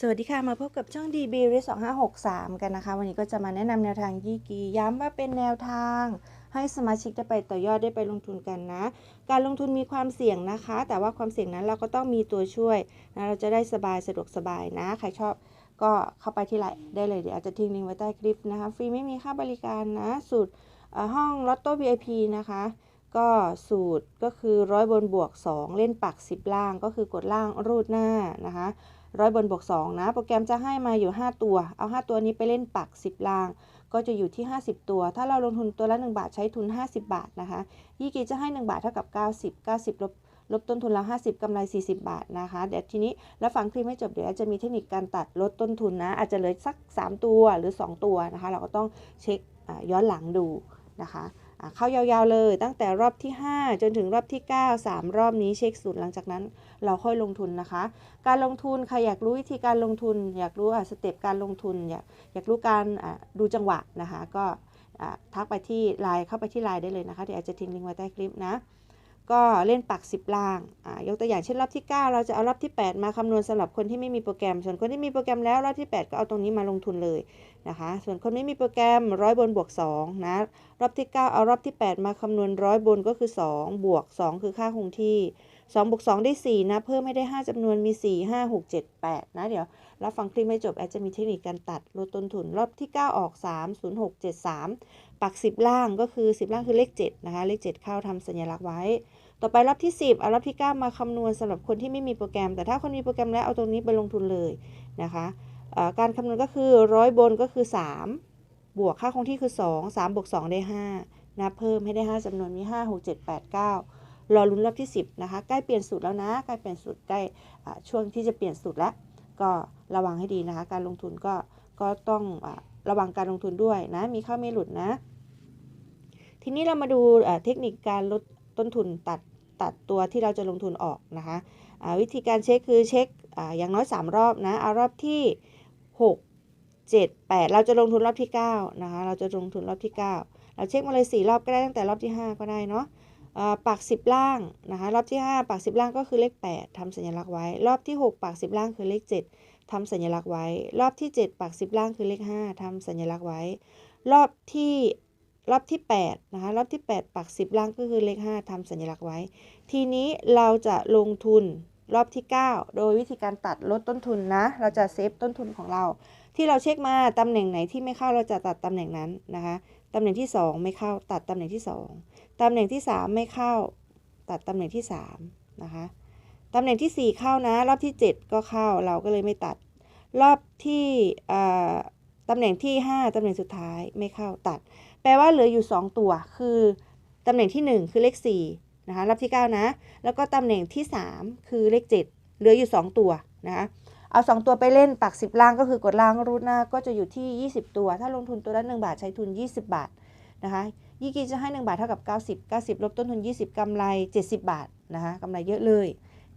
สวัสดีค่ะ มาพบกับช่อง DB r 2563กันนะคะ วันนี้ก็จะมาแนะนำแนวทางยี่กี ย้ำว่าเป็นแนวทาง ให้สมาชิกได้ไปต่อยอดได้ไปลงทุนกันนะ การลงทุนมีความเสี่ยงนะคะ แต่ว่าความเสี่ยงนั้นเราก็ต้องมีตัวช่วยนะเราจะได้สบายสะดวกสบายนะ ใครชอบก็เข้าไปที่ไลน์ได้เลยเดี๋ยวอาจจะทิ้งลิงก์ไว้ใต้คลิปนะคะ ฟรีไม่มีค่าบริการนะ สูตรห้องลอตโต้ VIP นะคะ ก็สูตรก็คือร้อยบนบวก 2 เล่นปัก 10 ล่างก็คือกดล่างรูดหน้านะคะร้อยบนบวก 2 นะ โปรแกรมจะให้มาอยู่ 5 ตัว เอา 5 ตัวนี้ไปเล่นปัก 10 ล่าง ก็จะอยู่ที่ 50 ตัว ถ้าเราลงทุนตัวละ 1 บาทใช้ทุน 50 บาทนะคะยี่กีจะให้ 1 บาทเท่ากับ 90 90ลบลบต้นทุนแล้ว50กำไร 40 บาทนะคะ เดี๋ยวทีนี้แล้วฟังคลิปให้จบเดี๋ยวจะมีเทคนิคการตัดลดต้นทุนนะ อาจจะเหลือสัก 3 ตัวหรือ 2 ตัวนะคะ เราก็ต้องเช็คย้อนหลังดูนะคะ เข้ายาวๆเลย ตั้งแต่รอบที่ 5 จนถึงรอบที่ 9 3 รอบนี้เช็คสูตรหลังจากนั้นเราค่อยลงทุนนะคะ การลงทุนใครอยากรู้วิธีการลงทุน อยากรู้สเต็ปการลงทุน อยากอยากรู้การดูจังหวะนะคะ ก็ทักไปที่ไลน์เข้าไปที่ไลน์ได้เลยนะคะเดี๋ยวอาจจะทิ้งลิงก์ไว้ใต้คลิปนะ ก็เล่นปัก 10 ล่างอ่ายกตัวอย่างเช่นรอบที่ 9 เราจะเอารอบที่ 8 มาคำนวณสำหรับคนที่ไม่มีโปรแกรม ส่วนคนที่มีโปรแกรมแล้วรอบที่ 8 ก็เอาตรงนี้มาลงทุนเลยนะคะ ส่วนคนไม่มีโปรแกรมร้อยบนบวก2นะรอบที่ 9 เอารอบที่ 8 มาคำนวณร้อยบนก็คือ 2 บวก 2 คือค่าคงที่2บวก2ได้ 4 นะ เพิ่มไม่ได้ 5จำนวนมี 4 5 6 7 8 นะ เดี๋ยวรับฟังคลิปไม่จบ แอดจะมีเทคนิคการตัดลดต้นทุน รอบที่ 9 ออก 3 0 6 7 3 ปัก 10 ล่างก็คือ 10 ล่างคือเลข 7 นะคะ เลข 7 เข้าทำสัญลักษณ์ไว้ ต่อไปรอบที่ 10 เอารอบที่ 9 มาคำนวณสำหรับคนที่ไม่มีโปรแกรม แต่ถ้าคนมีโปรแกรมแล้วเอาตรงนี้ไปลงทุนเลยนะคะการคำนวณก็คือร้อยบนก็คือ 3 บวกค่าคงที่คือ 2 3บวก2ได้5นับเพิ่มให้ได้ 5จำนวนมี 5 6 7 8 9 รอลุ้นรอบที่ 10นะคะใกล้เปลี่ยนสูตรแล้วนะใกล้เปลี่ยนสูตรใกล้ช่วงที่จะเปลี่ยนสูตรแล้ว ก็ระวังให้ดีนะคะ การลงทุนก็ก็ต้องอาระวังการลงทุนด้วยนะมีเข้าไม่หลุดนะ ทีนี้เรามาดูเทคนิคการลดต้นทุนตัดตัดตัวที่เราจะลงทุนออกนะคะวิธีการเช็คคือเช็คออย่างน้อย 3 รอบนะเอารอบที่ 6 7 8 เราจะลงทุนรอบที่ 9 นะคะ เราจะลงทุนรอบที่ 9 เราเช็คมาเลย 4 รอบก็ได้ตั้งแต่รอบที่ 5 ก็ได้เนาะ อ่าปัก10ล่างนะคะรอบที่ 5ปัก10ล่างก็คือเลข 8ทำสัญลักษณ์ไว้ รอบที่ 6ปัก10ล่างคือเลข 7ทำสัญลักษณ์ไว้ รอบที่ 7ปัก10ล่างคือเลข 5ทำสัญลักษณ์ไว้ รอบที่รอบที่8นะคะรอบที่ 8ปัก10ล่างก็คือเลข 5ทำสัญลักษณ์ไว้ ทีนี้เราจะลงทุนรอบที่ 9 โดยวิธีการตัดลดต้นทุนนะ เราจะเซฟต้นทุนของเรา ที่เราเช็คมาตำแหน่งไหนที่ไม่เข้าเราจะตัดตำแหน่งนั้นนะคะ ตำแหน่งที่ 2 ไม่เข้าตัดตำแหน่งที่ 2 ตำแหน่งที่ 3 ไม่เข้า ตัดตำแหน่งที่3นะคะตำแหน่งที่ 4 เข้านะ รอบที่ 7 ก็เข้าเราก็เลยไม่ตัด รอบที่ตำแหน่งที่ 5ตำแหน่งสุดท้ายไม่เข้าตัด แปลว่าเหลืออยู่ 2 ตัว คือตำแหน่งที่ 1 คือเลข4นะคะรอบที่ 9 นะ แล้วก็ตำแหน่งที่ 3 คือเลข 7 เหลืออยู่ 2 ตัวนะคะ เอา 2 ตัวไปเล่นปัก 10 ล่างก็คือกดล่างรูดหน้าก็จะอยู่ที่ 20 ตัว ถ้าลงทุนตัวละ 1 บาทใช้ทุน 20 บาทนะคะยี่กีจะให้ 1 บาทเท่ากับ 90 90 ลบต้นทุน 20กำไร 70 บาทนะคะกำไรเยอะเลย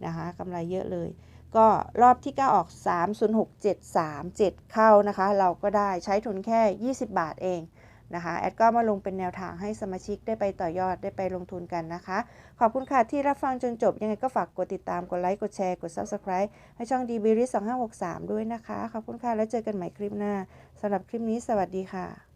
นะคะกำไรเยอะเลย ก็รอบที่ 9 ออก 3 0 6 7 3 7 เข้านะคะ เราก็ได้ใช้ทุนแค่ 20 บาทเอง นะคะแอดก็มาลงเป็นแนวทางให้สมาชิกได้ไปต่อยอดได้ไปลงทุนกันนะคะ ขอบคุณค่ะที่รับฟังจนจบ ยังไงก็ฝากกดติดตามกดไลค์กดแชร์กด Subscribe ให้ช่อง d b r i 2563ด้วยนะคะ ขอบคุณค่ะแล้วเจอกันใหม่คลิปหน้าสำหรับคลิปนี้สวัสดีค่ะ